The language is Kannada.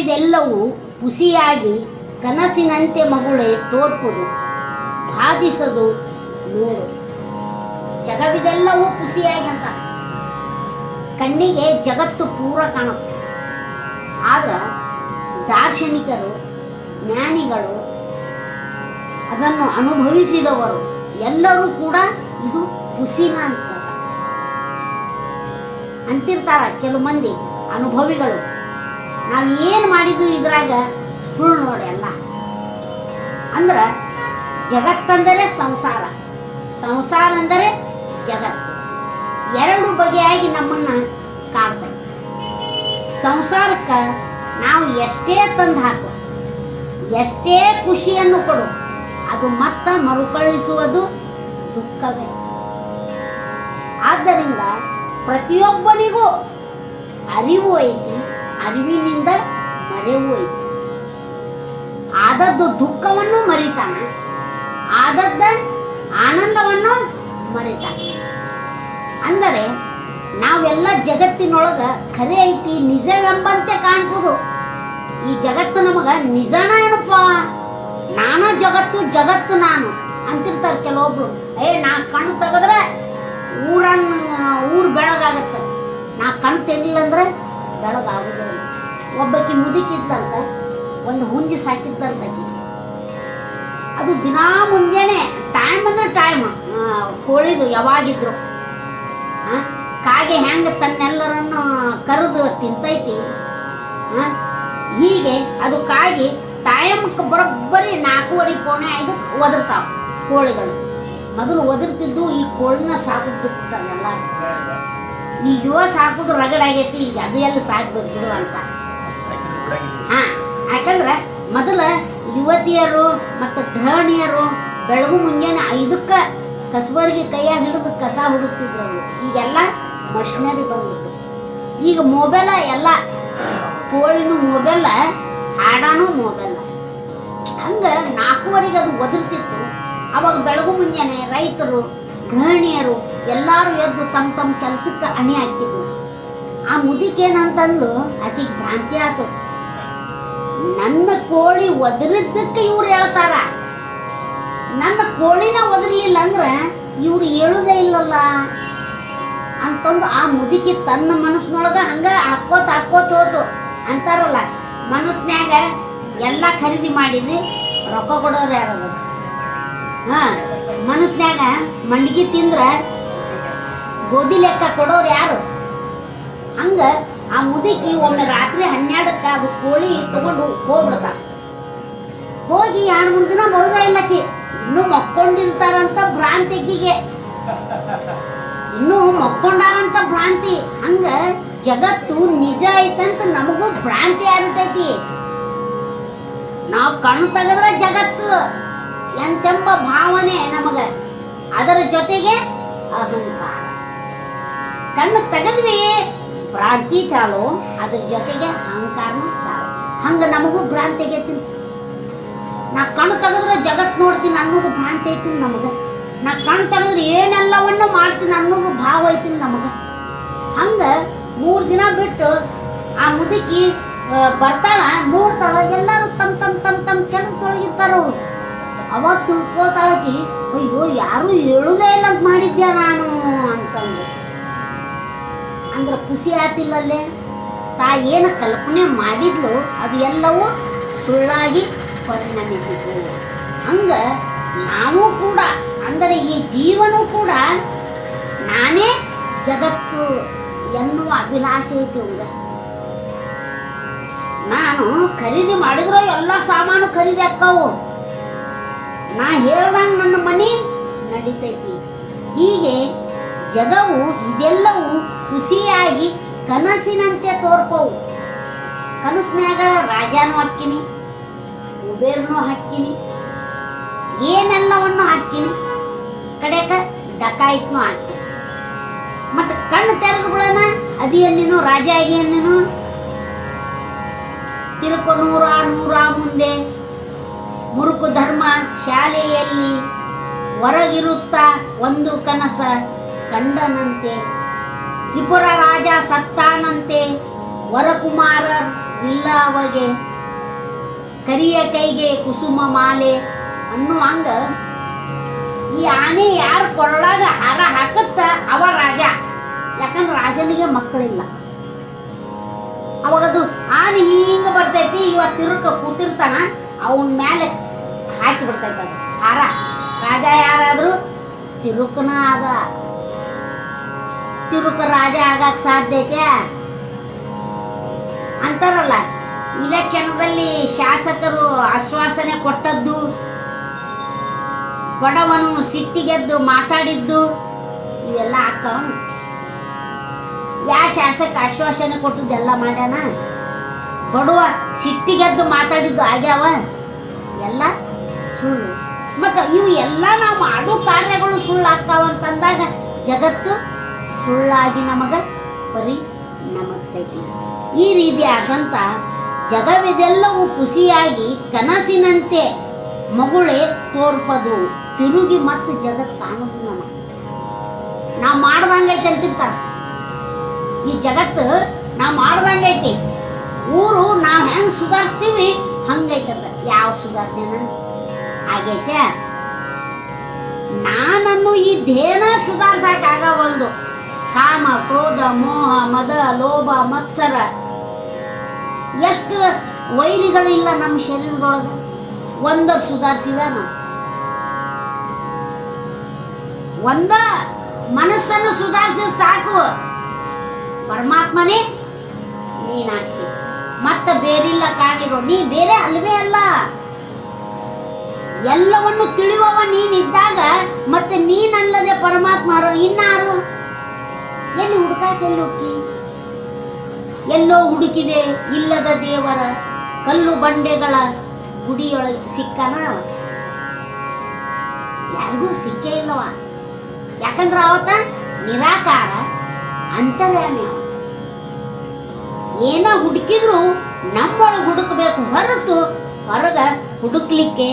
ಜಗವಿದೆಲ್ಲವೂ ಹುಸಿಯಾಗಿ ಕನಸಿನಂತೆ ಮಗುಳೆ ತೋರ್ಪುದು, ಬಾಧಿಸದು ನೋಡು. ಜಗವಿದೆಲ್ಲವೂ ಖುಷಿಯಾಗಿ ಅಂತ ಕಣ್ಣಿಗೆ ಜಗತ್ತು ಪೂರ ಕಾಣುತ್ತೆ. ಆಗ ದಾರ್ಶನಿಕರು, ಜ್ಞಾನಿಗಳು ಅದನ್ನು ಅನುಭವಿಸಿದವರು ಎಲ್ಲರೂ ಕೂಡ ಇದು ಖುಷಿನ ಅಂತ ಹೇಳ್ತಾರೆ. ಅಂತಿರ್ತಾರ ಕೆಲವು ಮಂದಿ ಅನುಭವಿಗಳು. ನಾವು ಏನು ಮಾಡಿದ್ದು ಇದ್ರಾಗ ಸುಳ್ಳು ನೋಡಿ ಅಲ್ಲ? ಅಂದ್ರೆ ಜಗತ್ತಂದರೆ ಸಂಸಾರ. ಸಂಸಾರ ಅಂದರೆ ಜಗತ್ತು ಎರಡು ಬಗೆಯಾಗಿ ನಮ್ಮನ್ನ ಕಾಡ್ತೈತೆ ಸಂಸಾರಕ್ಕೆ ನಾವು ಎಷ್ಟೇ ತಂದು ಹಾಕು, ಎಷ್ಟೇ ಖುಷಿಯನ್ನು ಕೊಡು, ಅದು ಮತ್ತ ಮರುಕಳಿಸುವುದು ದುಃಖವೇ. ಆದ್ದರಿಂದ ಪ್ರತಿಯೊಬ್ಬನಿಗೂ ಅರಿವು ಐತಿ. ಅರಿವಿನಿಂದ ಮರೆವು ಐತಿ ಆದದ್ದು ದುಃಖವನ್ನು ಮರಿತಾನ ಆದದ್ದ ಆನಂದವನ್ನು ಮರಿತಾನೆ ಅಂದರೆ ನಾವೆಲ್ಲ ಜಗತ್ತಿನೊಳಗ ಖರೆ ಐತಿ, ನಿಜವೆಂಬಂತೆ ಕಾಣ್ಬೋದು. ಈ ಜಗತ್ತು ನಮಗ ನಿಜನ ಏನಪ್ಪ? ನಾನು ಜಗತ್ತು ಜಗತ್ತು ನಾನು ಅಂತಿರ್ತಾರೆ ಕೆಲವೊಬ್ರು. ಏ, ನಾ ಕಣ್ಣು ತೆಗೆದ್ರೆ ಊರನ್ನ, ಊರು ಬೆಳಗಾಗತ್ತೆ. ನಾ ಕಣ್ಣು ತೆಗಿಲ್ಲ ಅಂದ್ರೆ ಬೆಳಗಾಗುದಿಲ್ಲ ಒಬ್ಬಾಕಿ ಮುದುಕಿದ್ಲಂತ ಒಂದು ಹುಂಜಿ ಸಾಕಿದ್ದಂತಕಿ. ಅದು ದಿನಾ ಮುಂಜಾನೆ ಟೈಮ್ ಅಂದ್ರೆ ಟೈಮ್ ಕೋಳಿದು ಯಾವಾಗಿದ್ರು. ಕಾಗೆ ಹೆಂಗೆ ತನ್ನೆಲ್ಲರನ್ನು ಕರೆದು ತಿಂತೈತಿ. ಹೀಗೆ ಅದು ಕಾಗಿ ಟೈಮ್ ಬರೋಬ್ಬರಿ ನಾಲ್ಕೂವರೆ ಕೋಣೆ ಐದು ಒದರ್ತಾವ ಕೋಳಿಗಳು. ಮೊದಲು ಒದರ್ತಿದ್ದು ಈ ಕೋಳಿನ ಸಾಕು ಈಗ ಇವ ಸಾಕೋದು ರಗಡಾಗೈತಿ ಈಗ ಅದು ಎಲ್ಲ ಸಾಕ್ಬೇಕು ಬಿಡು ಅಂತ. ಹಾಂ, ಯಾಕಂದ್ರೆ ಮೊದಲ ಯುವತಿಯರು ಮತ್ತು ಗೃಹಿಣಿಯರು ಬೆಳಗು ಮುಂಜಾನೆ ಐದಕ್ಕೆ ಕಸಬರಿಗೆ ಕೈಯಾಗ ಹಿಡಿದು ಕಸ ಹುಡುಕ್ತಿದ್ರು. ಈಗೆಲ್ಲ ಮಷಿನರಿ ಬಂದ್ಬಿಟ್ಟು. ಈಗ ಮೊಬೈಲ ಎಲ್ಲ, ಕೋಳಿನೂ ಮೊಬೈಲ ಹಾಡಾನು ಮೊಬೈಲ ಹಂಗೆ ನಾಲ್ಕೂವರೆಗೆ ಅದು ಒದರ್ತಿತ್ತು. ಅವಾಗ ಬೆಳಗು ಮುಂಜಾನೆ ರೈತರು ಗೃಹಿಣಿಯರು ಎಲ್ಲರೂ ಎದ್ದು ತಮ್ಮ ತಮ್ಮ ಕೆಲಸಕ್ಕೆ ಅಣಿ ಹಾಕಿದ್ರು. ಆ ಮುದಿಕೇನಂತಂದ್ಲು ಆಕೆಗೆ ಭ್ರಾಂತಿ ಆತು. ನನ್ನ ಕೋಳಿ ಒದರಿದ್ದಕ್ಕೆ ಇವ್ರು ಹೇಳ್ತಾರ. ನನ್ನ ಕೋಳಿನ ಒದರ್ಲಿಲ್ಲ ಅಂದ್ರೆ ಇವ್ರು ಹೇಳುದೇ ಇಲ್ಲಲ್ಲ. ಅಂತಂದು ಆ ಮುದುಕಿ ತನ್ನ ಮನಸ್ಸಿನೊಳಗ ಹಂಗ ಹಾಕೋತ ಹಾಕೋತ ಹೋತು. ಅಂತಾರಲ್ಲ ಮನಸ್ಸಿನಾಗ ಎಲ್ಲ ಖರೀದಿ ಮಾಡಿದ್ವಿ, ರೊಕ್ಕ ಕೊಡೋರು ಯಾರದು? ಹಾ. ಮನಸ್ನ್ಯಾಗ ಮಂಡಿಗೆ ತಿಂದ್ರ ಗೋಧಿ ಲೆಕ್ಕ ಕೊಡೋರು ಯಾರು? ಹಂಗ ಆ ಮುದುಕಿ ಒಮ್ಮೆ ರಾತ್ರಿ ಹನ್ನೆರಡಕ್ಕೆ ಅದು ಕೋಳಿ ತಗೊಂಡು ಹೋಗ್ಬಿಡ್ತಾರ ಹೋಗಿ ಎರಡು ಮೂರು ದಿನ ಬರೋದೇ ಇಲ್ಲಕಿ ಇನ್ನೂ ಮಕ್ಕೊಂಡಿರ್ತಾರಂತ ಭ್ರಾಂತಿ ಆಕಿಗೆ ಇನ್ನೂ ಮಕ್ಕೊಂಡಾರಂತ ಭ್ರಾಂತಿ. ಹಂಗ ಜಗತ್ತು ನಿಜ ಐತಂತ ನಮಗೂ ಭ್ರಾಂತಿ ಆಗ್ಬಿಟ್ಟೈತಿ. ನಾವು ಕಣ್ಣು ತೆಗೆದ್ರೆ ಜಗತ್ತು. ಎಂತೆಂಬ ಭಾವನೆ ನಮಗೆ. ಅದರ ಜೊತೆಗೆ ಅಹಂಕಾರ. ಕಣ್ಣು ತೆಗೆದ್ವಿ, ಭ್ರಾಂತಿ ಚಾಲು, ಅದ್ರ ಜೊತೆಗೆ ಅಹಂಕಾರನೂ ಚಾಲು. ಹಂಗೆ ನಮಗೂ ಭ್ರಾಂತಿ ಆಗೈತಿ. ನಾ ಕಣ್ಣು ತೆಗೆದ್ರೆ ಜಗತ್ ನೋಡ್ತೀನಿ ಅನ್ನೋದು ಭ್ರಾಂತಿ ಐತಿ ನಮಗ. ನಾ ಕಣ್ಣು ತೆಗೆದ್ರೆ ಏನೆಲ್ಲವನ್ನು ಮಾಡ್ತೀನಿ ಅನ್ನೋದು ಭಾವ ಐತಿ ನಮಗ. ಹಂಗೆ ಮೂರು ದಿನ ಬಿಟ್ಟು ಆ ಮುದುಕಿ ಬರ್ತಾಳ, ನೋಡ್ತಾಳ, ಎಲ್ಲರೂ ತಮ್ಮ ತಮ್ಮ ತಮ್ಮ ತಮ್ಮ ಕೆಲಸದೊಳಗಿರ್ತಾರ ಅವ್ರು. ಅವಾಗ ತಿಳ್ಕೊತಾಳಕಿ ಅಯ್ಯೋ, ಯಾರು ಹೇಳುದೇ ಇಲ್ಲ ಮಾಡಿದ್ದೆ ನಾನು? ಅಂತಂದು ಅಂದ್ರೆ ಖುಷಿ ಆತಿಲ್ಲಲ್ಲೇ? ತಾ ಏನು ಕಲ್ಪನೆ ಮಾಡಿದ್ಲು, ಅದು ಎಲ್ಲವೂ ಸುಳ್ಳಾಗಿ ಪರಿಣಮಿಸಿತು. ಹಂಗೆ ನಾವು ಕೂಡ, ಅಂದರೆ ಈ ಜೀವನೂ ಕೂಡ ನಾನೇ ಜಗತ್ತು ಎನ್ನುವ ಅಭಿಲಾಷೆ ಐತಿ ಉಂಗ ನಾನು ಖರೀದಿ ಮಾಡಿದ್ರೋ ಎಲ್ಲ ಸಾಮಾನು ಖರೀದಿ ಆಕ್ಕಾವು ನಾ ಹೇಳ್ದಂಗೆ ನನ್ನ ಮನೆ ನಡೀತೈತಿ. ಹೀಗೆ ಜಗವು ಇದೆಲ್ಲವೂ ಖುಷಿಯಾಗಿ ಕನಸಿನಂತೆ ತೋರ್ಪವು. ಕನಸಿನಾಗ ರಾಜಾನು ಹಾಕಿನಿ ಕುಬೇರ್ನು ಹಾಕಿನಿ ಏನೆಲ್ಲವನ್ನು ಹಾಕಿನಿ ಕಡೆಕ ಡಕಾಯಿತ್ನು ಹಾಕಿ ಮತ್ತು ಕಣ್ಣು ತೆರೆದು ಬಿಡೋಣ ಅದಿಯನ್ನೇನು ರಾಜ ಆಗಿಯನ್ನೇನು ತಿರುಕು ನೂರ ಮುರುಕು ಧರ್ಮ ಶಾಲೆಯಲ್ಲಿ ಹೊರಗಿರುತ್ತ ಒಂದು ಕನಸ ಕಂಡನಂತೆ ತ್ರಿಪುರ ರಾಜ ಸತ್ತಾನಂತೆ, ವರಕುಮಾರ ಇಲ್ಲ ಅವಾಗೆ ಕರಿಯ ಕೈಗೆ ಕುಸುಮ ಮಾಲೆ. ಅನ್ನುವಂಗ ಈ ಆನೆ ಯಾರು ಕೊರಳಾಗ ಹಾರ ಹಾಕತ್ತ ಅವ ರಾಜ. ಯಾಕಂದ್ರೆ ರಾಜನಿಗೆ ಮಕ್ಕಳಿಲ್ಲ. ಅವಾಗದು ಆನೆ ಹಿಂಗೆ ಬರ್ತೈತಿ, ಇವ ತಿರುಕ ಕೂತಿರ್ತಾನ. ಅವನ ಮೇಲೆ ಹಾಕಿ ಬಿಡ್ತೈತೆ ಅದು. ಹಾರ. ರಾಜ ಯಾರಾದರೂ ತಿರುಕನ ಆದ. ತಿರುಕ ರಾಜ ಆಗಕ್ಕೆ ಸಾಧ್ಯ ಐತೆ? ಅಂತಾರಲ್ಲ, ಇಲೆಕ್ಷನ್ದಲ್ಲಿ ಶಾಸಕರು ಆಶ್ವಾಸನೆ ಕೊಟ್ಟದ್ದು, ಬಡವನು ಸಿಟ್ಟಿಗೆದ್ದು ಮಾತಾಡಿದ್ದು, ಇವೆಲ್ಲ ಆಗ್ತಾವ. ಯಾ ಶಾಸಕ ಆಶ್ವಾಸನೆ ಕೊಟ್ಟದ್ದೆಲ್ಲ ಮಾಡ್ಯಾನ? ಬಡವ ಸಿಟ್ಟಿಗೆದ್ದು ಮಾತಾಡಿದ್ದು ಆಗ್ಯಾವ? ಎಲ್ಲ ಸುಳ್ಳು. ಮತ್ತು ಇವು ಎಲ್ಲ ನಾವು ಮಾಡೋ ಕಾರ್ಯಗಳು ಸುಳ್ಳು ಆಗ್ತಾವ ಅಂತಂದಾಗ ಜಗತ್ತು ಸುಳ್ಳಾಗಿ ನಮಗೆ ಪರಿ ನಮಸ್ತೈತಿ ಈ ರೀತಿ ಆದಂತ ಜಗವಿದೆಲ್ಲವೂ ಖುಷಿಯಾಗಿ ಕನಸಿನಂತೆ ಮಗುಳೆ ತೋರ್ಪದು. ತಿರುಗಿ ಮತ್ತು ಜಗತ್ತು ಕಾಣೋದು ನಮಗೆ. ನಾವು ಮಾಡ್ದಂಗೈತೆ ಅಂತಿರ್ತಾರೆ. ಈ ಜಗತ್ತು ನಾವು ಮಾಡ್ದಂಗೈತಿ. ಊರು ನಾವು ಹೆಂಗೆ ಸುಧಾರಿಸ್ತೀವಿ ಹಂಗೈತೆ ಯಾವ ಸುಧಾರಿಸೇನ ಆಗೈತೆ? ನಾನನ್ನು ಈ ದೇನ ಸುಧಾರಿಸಕ್ಕೆ ಆಗವಲ್ದು. ಕಾಮ, ಕ್ರೋಧ, ಮೋಹ, ಮದ, ಲೋಭ, ಮತ್ಸರ. ಎಷ್ಟು ವೈರಿಗಳಿಲ್ಲ ನಮ್ಮ ಶರೀರದೊಳಗೆ. ಒಂದ ಸುಧಾರಿಸಿವ ನಾವು. ಒಂದ ಮನಸ್ಸನ್ನು ಸುಧಾರಿಸಿ ಸಾಕು. ಪರಮಾತ್ಮನೇ ನೀನಾಗ್ತಿ ಮತ್ತ ಬೇರಿಲ್ಲ ಕಾಣಿರೋ, ನೀ ಬೇರೆ ಅಲ್ವೇ ಅಲ್ಲ. ಎಲ್ಲವನ್ನು ತಿಳಿಯುವವ ನೀನಿದ್ದಾಗ, ಮತ್ತೆ ನೀನಲ್ಲದೆ ಪರಮಾತ್ಮರು ಇನ್ನಾರು? ಎಲ್ಲಿ ಹುಡುಕಾಕ ಎಲ್ಲಿ ಹುಡುಕಿ? ಎಲ್ಲೋ ಹುಡುಕಿದೆ ಇಲ್ಲದ ದೇವರ ಕಲ್ಲು ಬಂಡೆಗಳ ಗುಡಿಯೊಳಗೆ ಸಿಕ್ಕನ. ಯಾರಿಗೂ ಸಿಕ್ಕೇ ಇಲ್ಲವ. ಯಾಕಂದ್ರೆ ಅವತ್ತ ನಿರಾಕಾರ, ಅಂತರ್ಯಾಮಿ. ಏನ ಹುಡುಕಿದ್ರು ನಮ್ಮೊಳಗೆ ಹುಡುಕಬೇಕು ಹೊರತು ಹೊರಗ ಹುಡುಕ್ಲಿಕ್ಕೆ